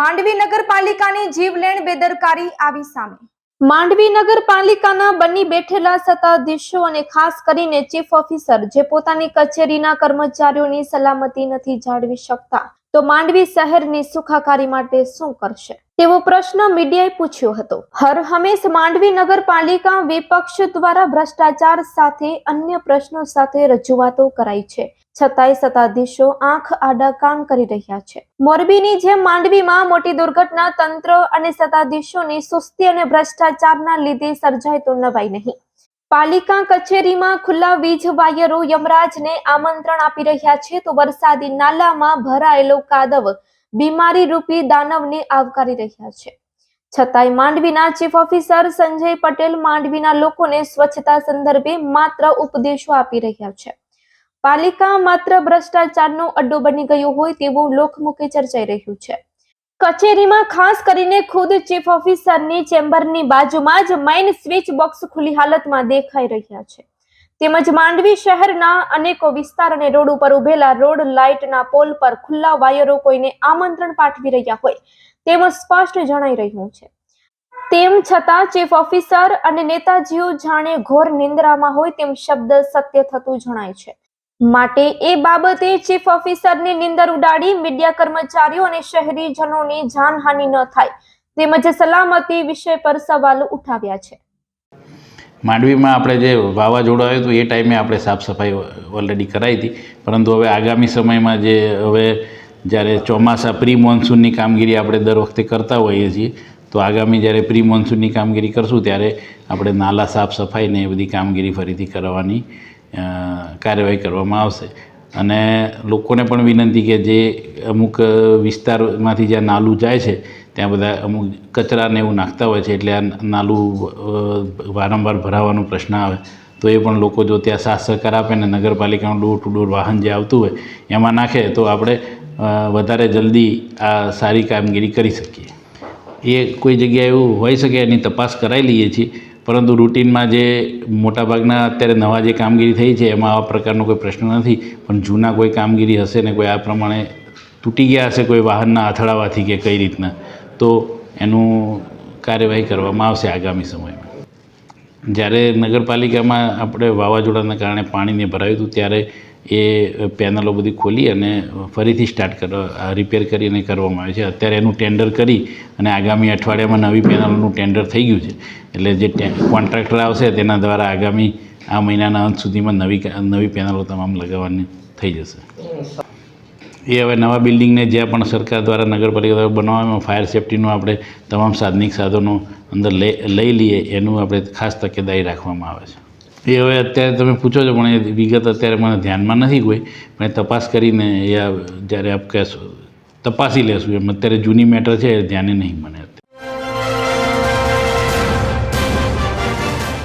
માંડવી નગરપાલિકાની જીવલેણ બેદરકારી આવી સામે. માંડવી નગરપાલિકાના બની બેઠેલા સત્તાધીશો અને ખાસ કરીને ચીફ ઓફિસર જે પોતાની કચેરીના કર્મચારીઓની સલામતી નથી જાળવી શકતા તો માંડવી શહેરની સુખાકારી માટે શું કરશે? તેવો પ્રશ્ન મીડિયાએ પૂછ્યો હતો. હર હંમેશ માંડવી નગરપાલિકા વિપક્ષ દ્વારા ભ્રષ્ટાચાર સાથે અન્ય પ્રશ્નો સાથે રજૂઆતો કરાઈ છે. છતાંય સત્તાધીશો આંખ આડા કામ કરી રહ્યા છે. મોરબીની જેમ માંડવીમાં મોટી દુર્ઘટના તંત્ર અને સત્તાધીશોની સુસ્તી અને ભ્રષ્ટાચારના લીધે સર્જાય તો નવાઈ નહીં. પાલિકા કચેરીમાં ખુલ્લા વીજ વાયરો યમરાજને આમંત્રણ આપી રહ્યા છે તો વરસાદી નાલામાં ભરાયેલો કાદવ બીમારી રૂપી દાનવને આવકારી રહ્યા છે. છતાંય માંડવીના ચીફ ઓફિસર સંજય પટેલ માંડવીના લોકોને સ્વચ્છતા સંદર્ભે માત્ર ઉપદેશો આપી રહ્યા છે. પાલિકા માત્ર ભ્રષ્ટાચારનો અડ્ડો બની ગયો હોય તેવું લોકમુખે ચર્ચાઈ રહ્યું છે. કચેરીમાં ખાસ કરીને ખુદ ચીફ ઓફિસરની ચેમ્બરની બાજુમાં જ મેઇન સ્વિચ બોક્સ ખુલ્લી હાલતમાં દેખાઈ રહ્યા છે. તેમજ માંડવી શહેરના અનેકો વિસ્તાર અને રોડ ઉપર ઉભેલા રોડ લાઇટના પોલ પર ખુલ્લા વાયરો કોઈને આમંત્રણ પાઠવી રહ્યા હોય તેમ સ્પષ્ટ જણાઈ રહ્યું છે. તેમ છતાં ચીફ ઓફિસર અને નેતાજીઓ જાણે ઘોર નિંદ્રામાં હોય તેમ શબ્દ સત્ય થતું જણાય છે. માટે એ બાબતે ચીફ ઓફિસરની નિંદર ઉડાડી મીડિયા કર્મચારીઓ અને શહેરીજનોની જાનહાનિ ન થાય તેમજ સલામતી વિષય પર સવાલો ઉઠાવ્યા છે. માંડવીમાં આપણે જે વાવાઝોડું આવ્યું હતું એ ટાઈમે આપણે સાફ સફાઈ ઓલરેડી કરાવી હતી. પરંતુ હવે આગામી સમયમાં જે હવે જ્યારે ચોમાસા પ્રી મોન્સૂનની કામગીરી આપણે દર વખતે કરતા હોઈએ છીએ, તો આગામી જ્યારે પ્રી મોન્સૂનની કામગીરી કરશું ત્યારે આપણે નાલા સાફ સફાઈ ને એ બધી કામગીરી ફરીથી કરવાની કાર્યવાહી કરવામાં આવશે. અને લોકોને પણ વિનંતી કે જે અમુક વિસ્તારમાંથી જ્યાં નાલું જાય છે, ત્યાં બધા અમુક કચરાને એવું નાખતા હોય છે, એટલે આ નાલું વારંવાર ભરાવાનો પ્રશ્ન આવે. તો એ પણ લોકો જો ત્યાં સાથ સહકાર આપે ને નગરપાલિકાનું ડોર ટુ ડોર વાહન જે આવતું હોય, એમાં નાખે, તો આપણે વધારે જલ્દી આ સારી કામગીરી કરી શકીએ. એ કોઈ જગ્યાએ એવું હોઈ શકે એની તપાસ કરાવી લઈએ છીએ. પરંતુ રૂટીનમાં જે મોટાભાગના અત્યારે નવા જે કામગીરી થઈ છે, એમાં આવા પ્રકારનો કોઈ પ્રશ્ન નથી, પણ જૂના કોઈ કામગીરી હશે ને કોઈ આ પ્રમાણે તૂટી ગયા હશે કોઈ વાહનના અથડાવાથી કે કઈ રીતના, તો એનું કાર્યવાહી કરવામાં આવશે આગામી સમયમાં. જ્યારે નગરપાલિકામાં આપણે વાવાઝોડાના કારણે પાણીને ભરાયું હતું, ત્યારે એ પેનલો બધી ખોલી અને ફરીથી સ્ટાર્ટ કરવા રિપેર કરીને કરવામાં આવે છે. અત્યારે એનું ટેન્ડર કરી અને આગામી અઠવાડિયામાં નવી પેનલોનું ટેન્ડર થઈ ગયું છે. એટલે જે કોન્ટ્રાક્ટર આવશે તેના દ્વારા આગામી આ મહિનાના અંત સુધીમાં નવી નવી પેનલો તમામ લગાવવાની થઈ જશે. એ હવે નવા બિલ્ડિંગને જ્યાં પણ સરકાર દ્વારા નગરપાલિકા બનાવવામાં ફાયર સેફ્ટીનું આપણે તમામ સાધનિક સાધનો અંદર લઈ લઈએ, એનું આપણે ખાસ તકેદારી રાખવામાં આવે છે. એ હવે અત્યારે તમે પૂછો છો, પણ એ વિગત અત્યારે મને ધ્યાનમાં નથી કોઈ. પણ એ તપાસ કરીને એ જ્યારે આપ કહેશો તપાસી લેશું એમ. અત્યારે જૂની મેટર છે ધ્યાને નહીં મને.